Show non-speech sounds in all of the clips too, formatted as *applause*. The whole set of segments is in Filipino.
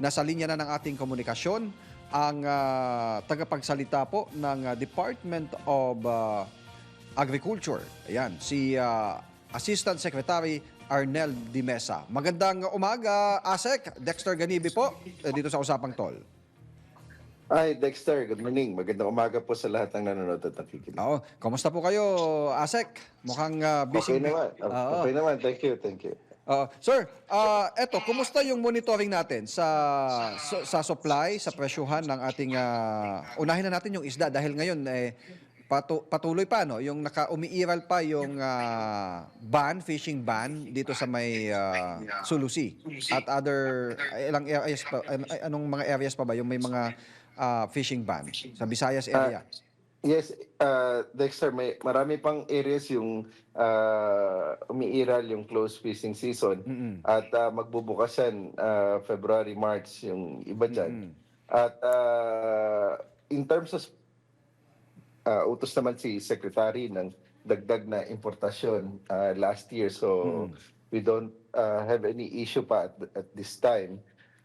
Nasa linya na ng ating komunikasyon ang ah, tagapagsalita po ng ah, Department of ah, Agriculture. Ayan, si ah, Assistant Secretary Arnel Dimesa. Magandang umaga, ASEC. Dexter Ganibi po, eh, dito sa Usapang Tol. Hi, Dexter. Good morning. Magandang umaga po sa lahat ng nanonood at nakikinig. Oo, kamusta po kayo, ASEC? Mukhang ah, busy. Okay naman. Oo. Okay naman. Thank you. Thank you. Uh, sir, uh, eto, kumusta yung monitoring natin sa sa, sa supply, sa presyuhan ng ating uh, unahin na natin yung isda dahil ngayon eh patu- patuloy pa no, yung naka umiiral pa yung uh, ban, fishing ban dito sa may uh, Sulusi at other ay, ilang areas pa ay, anong mga areas pa ba yung may mga uh, fishing ban sa Visayas area. Yes, uh, Dexter, may marami pang areas yung uh, umiiral yung close fishing season Mm-mm. at uh, magbubukas yan uh, February, March yung iba dyan. At uh, in terms of uh, utos naman si Secretary ng dagdag na importasyon uh, last year. So we don't uh, have any issue pa at, at this time.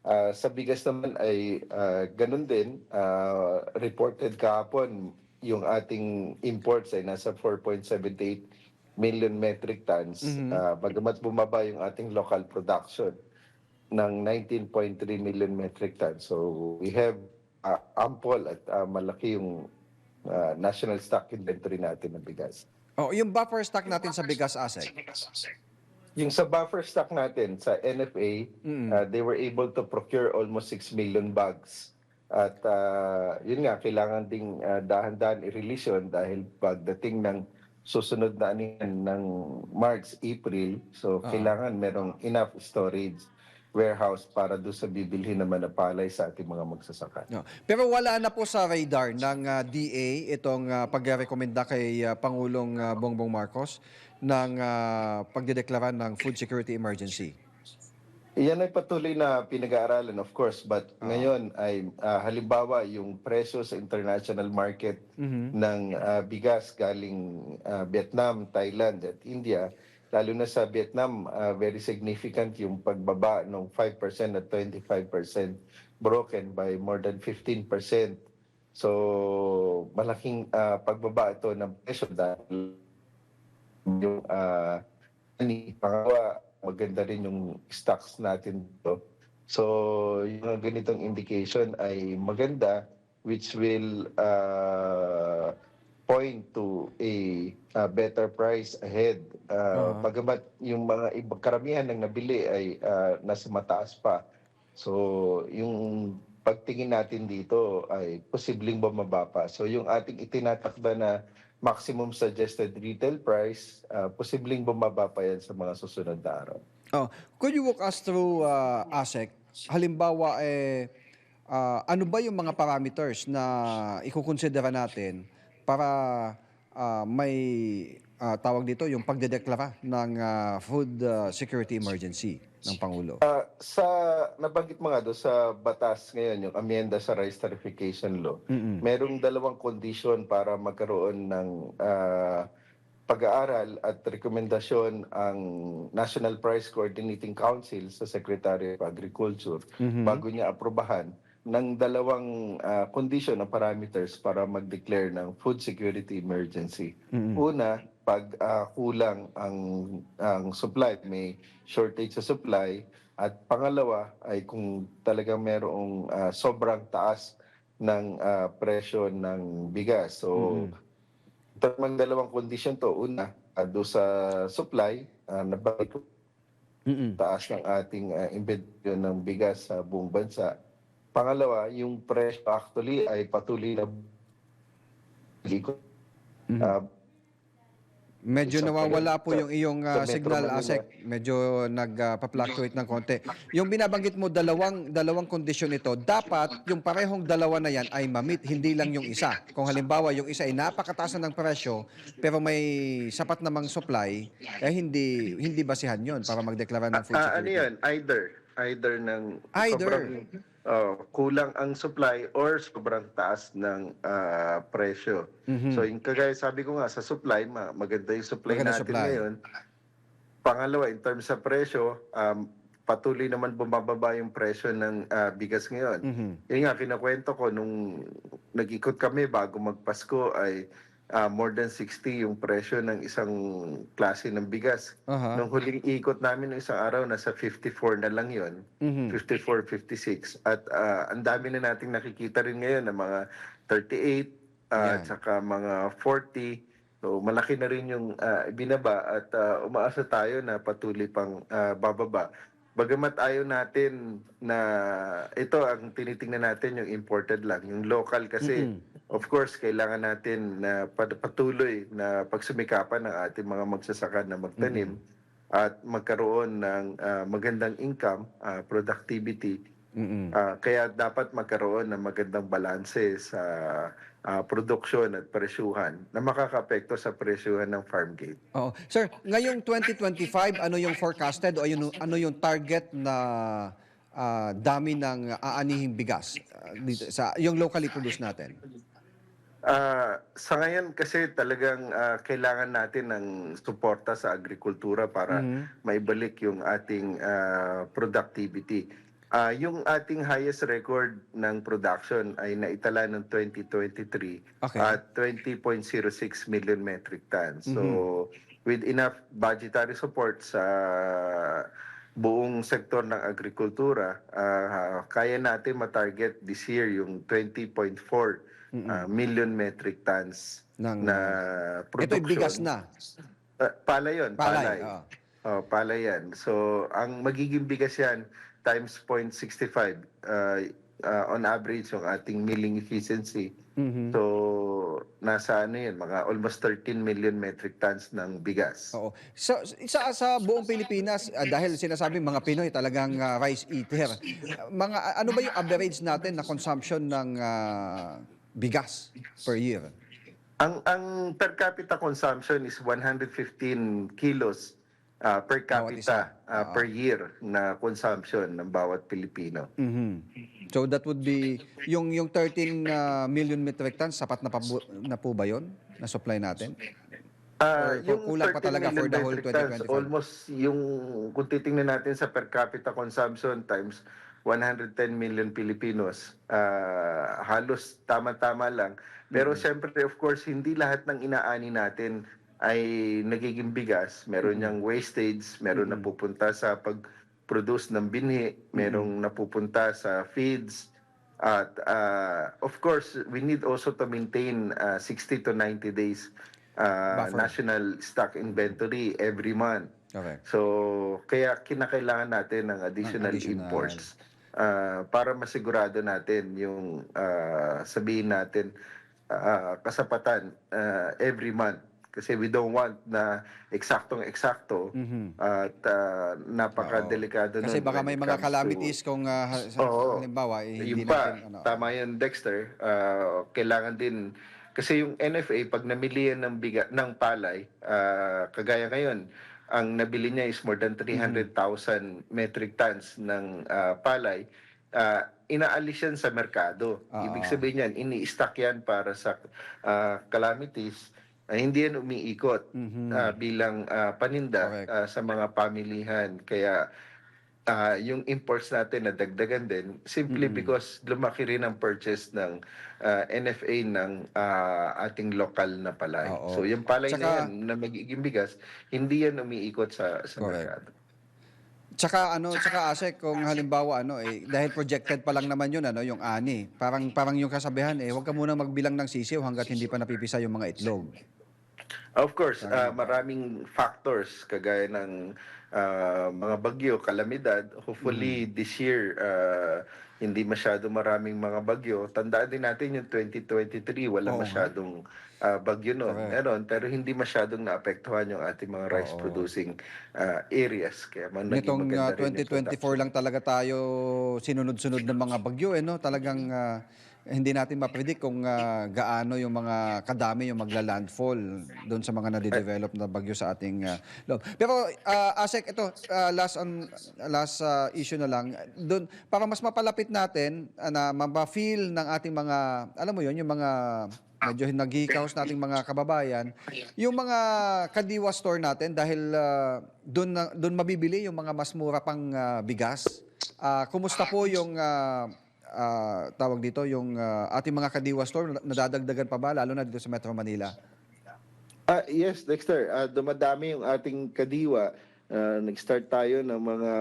Uh, sa bigas naman ay uh, ganun din. Uh, reported kahapon yung ating imports ay nasa 4.78 million metric tons. Uh, bagamat bumaba yung ating local production ng 19.3 million metric tons. So we have uh, ample at uh, malaki yung uh, national stock inventory natin ng bigas. Oh, yung buffer stock natin sa bigas ASEC. Yung sa buffer stock natin sa NFA, uh, they were able to procure almost 6 million bags. At uh, yun nga, kailangan ding uh, dahan-dahan i-release yun dahil pagdating ng susunod na anihan ng March, April, so kailangan merong enough storage warehouse para doon sa bibilhin naman na palay sa ating mga magsasaka. No. Pero wala na po sa radar ng ah, DA itong uh, pagrekomenda kay ah, Pangulong ah, Bongbong Marcos ng uh, pagdedeklara ng food security emergency. Iyan ay patuloy na pinag-aaralan of course but ngayon ay ah, halimbawa yung presyo sa international market ng ah, bigas galing ah, Vietnam, Thailand at India lalo na sa Vietnam ah, very significant yung pagbaba ng 5% at 25% broken by more than 15%. So malaking ah, pagbaba ito ng presyo dahil yung ani pangalawa maganda rin yung stocks natin dito. So, yung ganitong indication ay maganda which will uh, point to a, uh, better price ahead. Uh, Bagamat yung mga iba, karamihan ng nabili ay uh, nasa mataas pa. So, yung pagtingin natin dito ay posibleng bumaba pa. So, yung ating itinatakda na maximum suggested retail price, uh, posibleng bumaba pa yan sa mga susunod na araw. Oh, could you walk us through uh, ASEC? Halimbawa eh ah, ano ba yung mga parameters na ikukonsidera natin para ah, may ah, tawag dito yung pagdedeklara ng ah, food ah, security emergency ng pangulo. Ah, sa nabanggit mo nga do sa batas ngayon yung amyenda sa rice tarification law, merong dalawang condition para magkaroon ng ah, pag-aaral at rekomendasyon ang National Price Coordinating Council sa Secretary of Agriculture bago niya aprobahan ng dalawang ah, condition na parameters para mag-declare ng food security emergency. Una, pag ah, kulang ang ang supply, may shortage sa supply at pangalawa ay kung talagang merong ah, sobrang taas ng ah, presyo ng bigas. So tamang dalawang condition to. Una, uh, do sa supply, uh, nabalik ko Mm-mm. taas ng ating uh, inventory ng bigas sa buong bansa. Pangalawa, yung presyo actually ay patuloy na ikot. Uh, Medyo nawawala po yung iyong ah, sa Metro signal Manila. ASEC. Medyo nagpa-fluctuate ng konti. Yung binabanggit mo dalawang dalawang kondisyon ito, dapat yung parehong dalawa na yan ay mamit, hindi lang yung isa. Kung halimbawa yung isa ay napakataas na ng presyo pero may sapat namang supply, eh hindi hindi basihan yon para magdeklara ng food Ah, ano security. yun? Either. Either ng Either. sobrang oh, kulang ang supply or sobrang taas ng ah, presyo. Mhm. So, yung kagaya sabi ko nga, sa supply, ma- maganda yung supply Maganda natin supply. ngayon. Pangalawa, in terms sa presyo, um, patuloy naman bumababa yung presyo ng ah, bigas ngayon. Mhm. Yun nga, kinakwento ko nung nag-ikot kami bago magpasko ay ah, more than 60 yung presyo ng isang klase ng bigas. Aha. Nung huling ikot namin ng isang araw, nasa 54 na lang yon Mhm. 54, 56. At ah, ang dami na nating nakikita rin ngayon ng mga 38 Yan. ah, at saka mga 40. So malaki na rin yung ah, binaba at ah, umaasa tayo na patuloy pang ah, bababa. Bagamat ayaw natin na ito ang tinitingnan natin yung imported lang, yung local kasi of course kailangan natin na pat- patuloy na pagsumikapan ng ating mga magsasaka na magtanim at magkaroon ng ah, magandang income, ah, productivity. Mhm. Ah, kaya dapat magkaroon ng magandang balanse sa ah, produksyon at presyuhan na makakapekto sa presyuhan ng farm gate. Oo. Sir, ngayong 2025, ano yung forecasted o ano, ano yung target na ah, dami ng aanihing bigas ah, dito sa yung locally produced natin? Ah, sa ngayon kasi talagang ah, kailangan natin ng suporta sa agrikultura para maibalik yung ating ah, productivity. Ah, yung ating highest record ng production ay naitala ng 2023 Okay. at 20.06 million metric tons. So with enough budgetary support sa buong sektor ng agrikultura, ah, kaya natin ma-target this year yung 20.4 ah, million metric tons Ng- na Ito production. yung bigas na. Ah, palay yun, Palay, palay. oo. Oh, palay yan. So, ang magiging bigas yan times 0.65 uh, uh, on average yung ating milling efficiency. Mhm. So, nasa ano yun, mga almost 13 million metric tons ng bigas. Oo. Sa, sa, sa buong Pilipinas, ah, dahil sinasabi mga Pinoy talagang ah, rice eater, mga, ano ba yung average natin na consumption ng ah, bigas per year? Ang ang per capita consumption is 115 kilos uh, per capita uh, per year na consumption ng bawat Pilipino. Mhm. So that would be, yung, yung 13 ah, million metric tons, sapat na, pa, na po ba yun na supply natin? Or- or kulang pa 13 talaga for the whole metric tons, 2025? Almost yung kung titingnan natin sa per capita consumption times 110 million Filipinos, ah, halos tama-tama lang. Pero Mm-hmm. syempre, of course, hindi lahat ng inaani natin ay nagiging bigas. Meron Mm-hmm. niyang wastage, meron na pupunta sa pag-produce ng binhi, merong Mm-hmm. napupunta sa feeds, at ah, of course, we need also to maintain ah, 60 to 90 days Buffer. national stock inventory every month. Correct. So, kaya kinakailangan natin ng additional, additional. imports ah, para masigurado natin yung ah, sabihin natin ah, kasapatan ah, every month. Kasi we don't want na eksaktong-eksakto Mhm. at ah, napaka-delikado Kasi nun baka may mga comes to- calamities kung ha- sa, Oo. halimbawa, eh, hindi yung pa, natin, ano, tama yun Dexter, ah, kailangan din kasi yung NFA pag namili yan ng biga ng palay, ah, kagaya ngayon, ang nabili niya is more than 300,000 metric tons ng ah, palay. ah, inaalis yan sa merkado. Oo. Ibig sabihin yan, ini-stock yan para sa ah, calamities. Ah, hindi yan umiikot Mhm. ah, bilang ah, paninda Correct. ah, sa mga pamilihan. Kaya ah, yung imports natin na dagdagan din simply because lumaki rin ang purchase ng ah, NFA ng ah, ating lokal na palay. Oo. So yung palay Tsaka- na yan na magiging bigas, hindi yan umiikot sa sa Correct. merkado. Tsaka ano, tsaka Asek, kung halimbawa ano eh dahil projected pa lang naman 'yun ano, yung ani. Parang parang yung kasabihan eh, huwag ka muna magbilang ng sisiw hangga't hindi pa napipisa yung mga itlog. Of course, ah, maraming factors kagaya ng ah, mga bagyo, kalamidad. Hopefully Mm. this year ah, hindi masyado maraming mga bagyo. Tandaan din natin yung 2023 wala nga. masyadong ah, bagyo noon. Correct. Meron, pero hindi masyadong naapektuhan yung ating mga rice Oo. producing ah, areas. Kaya man Nitong yung 2024 lang talaga tayo sinunod-sunod ng mga bagyo eh no. Talagang ah, hindi natin ma-predict kung ah, gaano yung mga kadami yung magla-landfall doon sa mga nade-develop na bagyo sa ating ah, loob. Pero ah, Asek, ito ah, last on last ah, issue na lang. Doon para mas mapalapit natin ah, na ma-feel ng ating mga alam mo yon yung mga medyo naghihikaos nating mga kababayan, yung mga kadiwa store natin dahil ah, doon doon mabibili yung mga mas mura pang ah, bigas. Ah, kumusta po yung ah, ah, tawag dito yung ah, ating mga kadiwa store nadadagdagan pa ba lalo na dito sa Metro Manila? Ah, yes, Dexter. Ah, dumadami yung ating kadiwa. Ah, nag-start tayo ng mga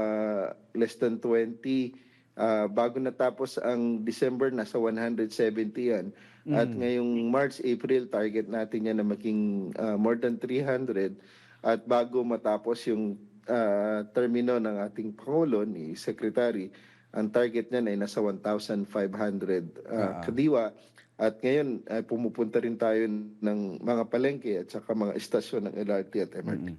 less than 20. Ah, bago natapos ang December, nasa 170 yan. At ngayong March, April, target natin yan na maging ah, more than 300. At bago matapos yung ah, termino ng ating Pangulo, ni Secretary, ang target niyan ay nasa 1,500 ah, kadiwa. At ngayon, ay pumupunta rin tayo ng mga palengke at saka mga estasyon ng LRT at MRT.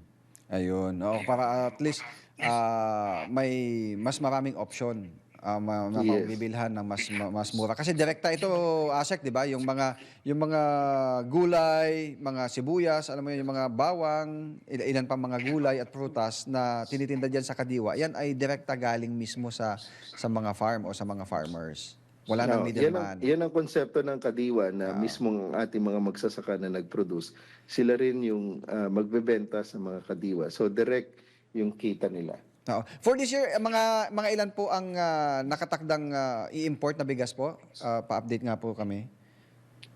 Ayun. Oo, para at least ah, may mas maraming option uh, ma- ma- Yes. mabibilhan ng mas ma- mas mura. Kasi direkta ito, Asek, 'di ba? Yung mga yung mga gulay, mga sibuyas, alam mo yun, yung mga bawang, il- ilan pa mga gulay at prutas na tinitinda diyan sa Kadiwa. Yan ay direkta galing mismo sa sa mga farm o sa mga farmers. Wala nang Now, yan, ang, middleman. yan ang konsepto ng Kadiwa na mismo ang ating mga magsasaka na nag-produce. Sila rin yung ah, magbebenta sa mga Kadiwa. So direct yung kita nila. Oo. For this year, mga mga ilan po ang ah, nakatakdang ah, i-import na bigas po? Ah, pa-update nga po kami.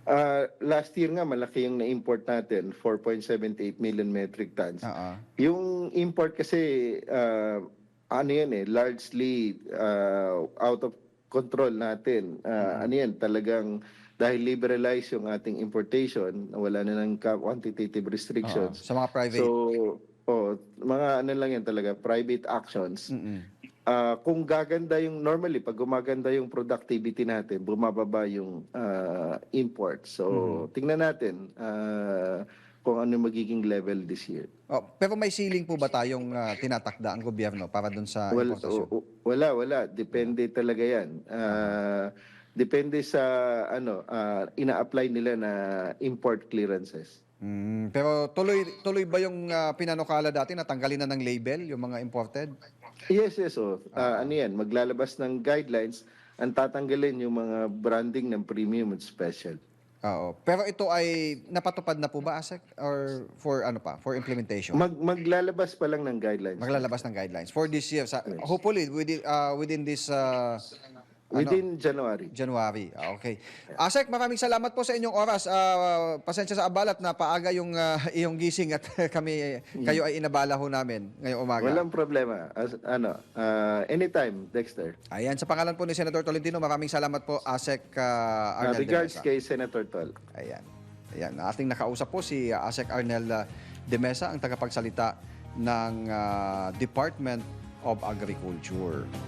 Ah, last year nga malaki yung na-import natin, 4.78 million metric tons. Oo. Yung import kasi uh, ano yan eh, largely uh, out of control natin. Uh, Ano yan, talagang dahil liberalize yung ating importation, wala na ng quantitative Oo. restrictions. Sa mga private. So, oh, mga ano lang yan talaga, private actions. Mm-mm. Ah, kung gaganda yung normally pag gumaganda yung productivity natin, bumababa yung ah, import. So, Mm-hmm. tingnan natin ah, kung ano magiging level this year. Oh, pero may ceiling po ba tayong ah, tinatakda ang gobyerno para dun sa Well, importasyon? wala, wala. Depende talaga yan. Ah, depende sa ano ah, ina-apply nila na import clearances. Mm, pero tuloy tuloy ba yung ah, pinanukala dati na tanggalin na ng label yung mga imported? Yes, yes. Oh. Ah, ano yan, maglalabas ng guidelines ang tatanggalin yung mga branding ng premium at special. Oo. Pero ito ay napatupad na po ba ASEC or for ano pa, for implementation? Mag maglalabas pa lang ng guidelines. Maglalabas ng guidelines for this year sa hopefully within ah, within this ah, Within January. January. Ah, okay. Asek, maraming salamat po sa inyong oras. Ah, pasensya sa abalat na paaga yung ah, iyong gising at *laughs* kami kayo ay inabala ho namin ngayong umaga. Walang problema. As, ano, ah, anytime, Dexter. Ayan, sa pangalan po ni Senator Tolentino, maraming salamat po Asek ah, Ah, Arnel regards de Mesa. kay Senator Tol. Ayan. Ayan, ating nakausap po si ah, Asek Arnel ah, de Mesa, ang tagapagsalita ng ah, Department of Agriculture.